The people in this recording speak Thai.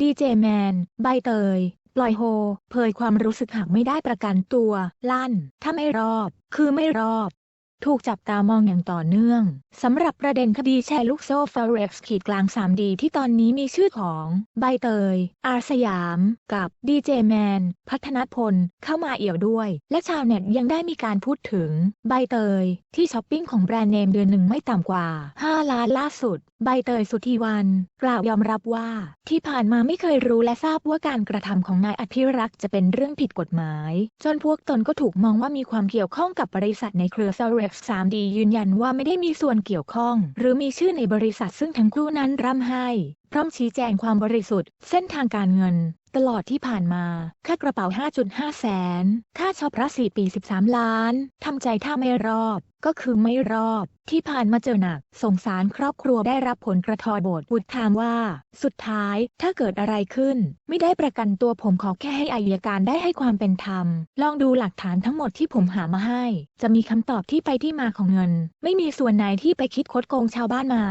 ดีเจแมน ใบเตย ปล่อยโฮ เผยความรู้สึกหากไม่ได้ประกันตัว ลั่น ถ้าไม่รอบ คือไม่รอบ ถูกจับตามองอย่างต่อเนื่องสำหรับประเด็นคดีแชร์ลูกโซ่ฟ o เร็กซ์ขีดกลาง 3D ที่ตอนนี้มีชื่อของใบเตย อาสยาม กับดีเจแมน พัฒนพล เข้ามาเอี่ยวด้วย และชาวเน็ตยังได้มีการพูดถึงใบเตย ที่ช้อปปิ้งของแบรนด์เนมเดือนหนึ่งไม่ต่ำกว่า 5 ล้านล่าสุด ใบเตยสุธีวัน กล่าวยอมรับว่า ที่ผ่านมาไม่เคยรู้และทราบว่าการกระทำของนายอภิรักษ์จะเป็นเรื่องผิดกฎหมาย จนพวกตนก็ถูกมองว่ามีความเกี่ยวข้องกับบริษัทในเครือ s a r e x 3D ยืนยันว่าไม่ได้มีส่วนเกี่ยวข้อง หรือมีชื่อในบริษัทซึ่งทั้งคู่นั้นร่ำไห้ พร้อมชี้แจงความบริสุทธิ์ เส้นทางการเงิน ตลอดที่ผ่านมา ค่ากระเป๋า 5.5 แสน ค่าชอปพระ4ปี 13 ล้าน ทำใจถ้าไม่รอบ ก็คือไม่รอบ ที่ผ่านมาเจอหนัก สงสารครอบครัวได้รับผลกระทบโบทบุตรถามว่า สุดท้ายถ้าเกิดอะไรขึ้น ไม่ได้ประกันตัวผมขอแค่ให้อายการได้ให้ความเป็นธรรม ลองดูหลักฐานทั้งหมดที่ผมหามาให้ จะมีคำตอบที่ไปที่มาของเงิน ไม่มีส่วนไหนที่ไปคิดคดโกงชาวบ้านมา